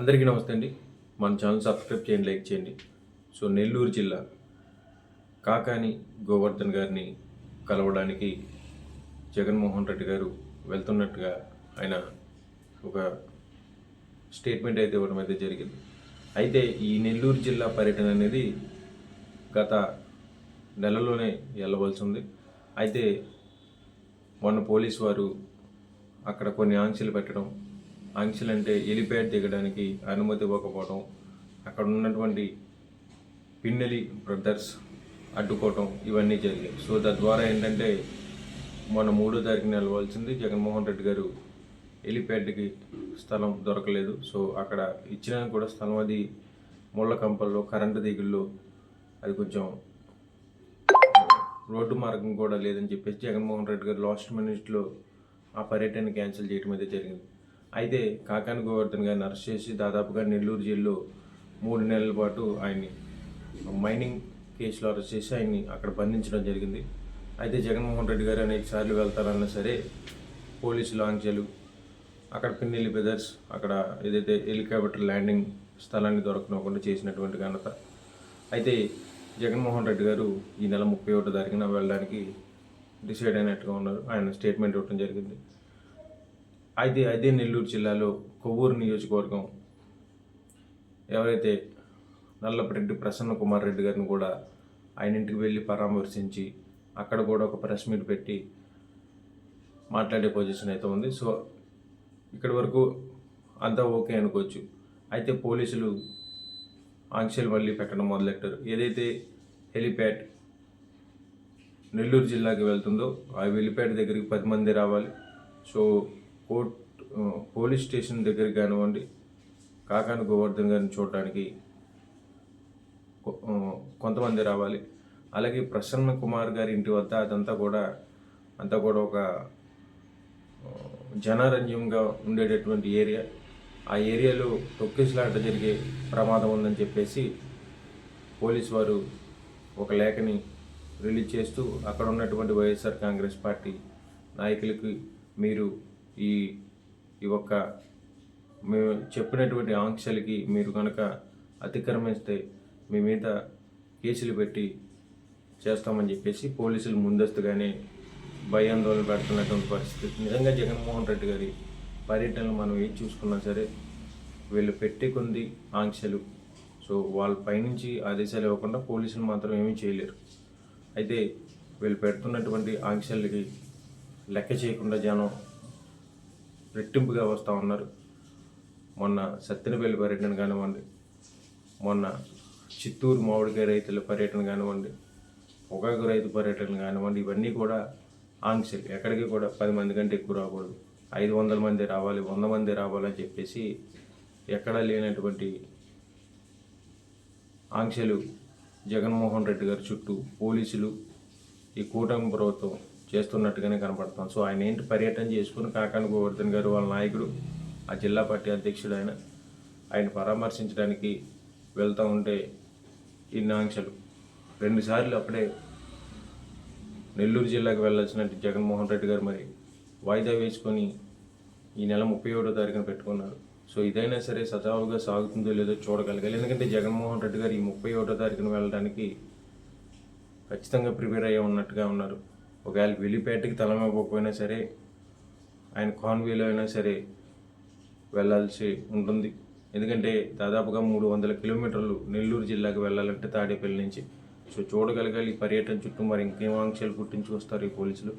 అందరికీ నమస్తే అండి. మన ఛానల్ సబ్స్క్రైబ్ చేయండి లైక్ చేయండి. సో నెల్లూరు జిల్లా కాకాని గోవర్ధన్ గారిని కలవడానికి జగన్మోహన్ రెడ్డి గారు వెళ్తున్నట్టుగా ఆయన ఒక స్టేట్మెంట్ అయితే ఇవ్వడం అయితే జరిగింది. అయితే ఈ నెల్లూరు జిల్లా పర్యటన అనేది గత నెలలోనే వెళ్ళవలసి ఉంది. అయితే మొన్న పోలీస్ వారు అక్కడ కొన్ని ఆంక్షలు పెట్టడం ఆంక్షలు అంటే ఎలిప్యాడ్ దిగడానికి అనుమతి ఇవ్వకపోవడం అక్కడ ఉన్నటువంటి పిన్నెలి బ్రదర్స్ అడ్డుకోవటం ఇవన్నీ జరిగాయి. సో తద్వారా ఏంటంటే మొన్న మూడో తారీఖున వెళ్ళవలసింది జగన్మోహన్ రెడ్డి గారు ఎలిప్యాడ్కి స్థలం దొరకలేదు. సో అక్కడ ఇచ్చిన కూడా స్థలం అది ముళ్ళ కంపల్లో కరెంటు దిగుల్లో అది కొంచెం రోడ్డు మార్గం కూడా లేదని చెప్పేసి జగన్మోహన్ రెడ్డి గారు లాస్ట్ మినిట్లో ఆ పర్యటన క్యాన్సిల్ చేయడం అయితే జరిగింది. అయితే కాకాని గోవర్ధన్ గారిని అరెస్ట్ చేసి దాదాపుగా నెల్లూరు జైల్లో మూడు నెలల పాటు ఆయన్ని మైనింగ్ కేసులో అరెస్ట్ చేసి ఆయన్ని అక్కడ బంధించడం జరిగింది. అయితే జగన్మోహన్ రెడ్డి గారు అనేక సార్లు వెళ్తారన్నా సరే పోలీసు లాంఛలు అక్కడ పిన్నెల్లి బ్రదర్స్ అక్కడ ఏదైతే హెలికాప్టర్ ల్యాండింగ్ స్థలాన్ని దొరకనకుండా చేసినటువంటి ఘనత. అయితే జగన్మోహన్ రెడ్డి గారు ఈ నెల ముప్పై ఒకటో తారీఖున వెళ్ళడానికి డిసైడ్ అయినట్టుగా ఉన్నారు. ఆయన స్టేట్మెంట్ ఇవ్వడం జరిగింది. అయితే అదే నెల్లూరు జిల్లాలో కొవ్వూరు నియోజకవర్గం ఎవరైతే నల్లపరెడ్డి ప్రసన్న కుమార్ రెడ్డి గారిని కూడా ఆయన ఇంటికి వెళ్ళి పరామర్శించి అక్కడ కూడా ఒక ప్రెస్ మీట్ పెట్టి మాట్లాడే పొజిషన్ అయితే ఉంది. సో ఇక్కడి వరకు అంతా ఓకే అనుకోవచ్చు. అయితే పోలీసులు ఆంక్షలు మళ్ళీ పెట్టడం మొదలెట్టారు. ఏదైతే హెలిప్యాడ్ నెల్లూరు జిల్లాకి వెళ్తుందో ఆ హెలిప్యాడ్ దగ్గరికి పది మంది రావాలి. సో కోర్ట్ పోలీస్ స్టేషన్ దగ్గరికి కానివ్వండి కాకాని గోవర్ధన్ గారిని చూడడానికి కొంతమంది రావాలి. అలాగే ప్రసన్న కుమార్ గారి ఇంటి వద్ద అదంతా కూడా అంతా కూడా ఒక జనారంజ్యంగా ఉండేటటువంటి ఏరియా. ఆ ఏరియాలో తొక్కిసలాట జరిగే ప్రమాదం ఉందని చెప్పేసి పోలీస్ వారు ఒక లేఖని రిలీజ్ చేస్తూ అక్కడ ఉన్నటువంటి వైఎస్ఆర్ కాంగ్రెస్ పార్టీ నాయకులకి మీరు ఈ ఈ ఒక్క మేము చెప్పినటువంటి ఆంక్షలకి మీరు కనుక అతిక్రమిస్తే మీ మీద కేసులు పెట్టి చేస్తామని చెప్పేసి పోలీసులు ముందస్తుగానే భయాందోళన పెడుతున్నటువంటి పరిస్థితి. నిజంగా జగన్మోహన్ రెడ్డి గారి పర్యటనలు మనం ఏం చూసుకున్నా సరే వీళ్ళు పెట్టి కొంది ఆంక్షలు. సో వాళ్ళ పైనుంచి ఆదేశాలు ఇవ్వకుండా పోలీసులు మాత్రం ఏమీ చేయలేరు. అయితే వీళ్ళు పెడుతున్నటువంటి ఆంక్షలకి లెక్క చేయకుండా జనం రెట్టింపుగా వస్తూ ఉన్నారు. మొన్న సత్తెనపల్లి పర్యటన కానివ్వండి మొన్న చిత్తూరు మామిడికాయ రైతుల పర్యటన కానివ్వండి పొగాకు రైతు పర్యటన కానివ్వండి ఇవన్నీ కూడా ఆంక్షలు. ఎక్కడికి కూడా పది మంది కంటే ఎక్కువ రాకూడదు. ఐదు వందల మంది రావాలి వంద మంది రావాలని చెప్పేసి ఎక్కడా లేనటువంటి ఆంక్షలు జగన్మోహన్ రెడ్డి గారి చుట్టూ పోలీసులు ఈ కూటమి ప్రభుత్వం చేస్తున్నట్టుగానే కనపడతాం. సో ఆయన ఏంటి పర్యటన చేసుకుని కాకాని గోవర్ధన్ గారు వాళ్ళ నాయకుడు ఆ జిల్లా పార్టీ అధ్యక్షుడు ఆయన ఆయన పరామర్శించడానికి వెళ్తూ ఉంటే ఇన్ని ఆంక్షలు రెండుసార్లు అప్పుడే నెల్లూరు జిల్లాకు వెళ్ళాల్సిన జగన్మోహన్ రెడ్డి గారు మరి వాయిదా వేసుకొని ఈ నెల ముప్పై ఏడో తారీఖున పెట్టుకున్నారు. సో ఇదైనా సరే సజావుగా సాగుతుందో లేదో చూడగలగాలి. ఎందుకంటే జగన్మోహన్ రెడ్డి గారు ఈ ముప్పై ఒకటో తారీఖున వెళ్ళడానికి ఖచ్చితంగా ప్రిపేర్ అయ్యి ఉన్నట్టుగా ఉన్నారు. ఒకవేళ విలిపేటకి తలమైపోకపోయినా సరే ఆయన కాన్వేలో అయినా సరే వెళ్ళాల్సి ఉంటుంది. ఎందుకంటే దాదాపుగా మూడు వందల కిలోమీటర్లు నెల్లూరు జిల్లాకు వెళ్ళాలంటే తాడేపల్లి నుంచి. సో చూడగలగాలి ఈ పర్యటన చుట్టూ మరి ఇంకేం ఆంక్షలు పుట్టించుకొస్తారు ఈ పోలీసులు?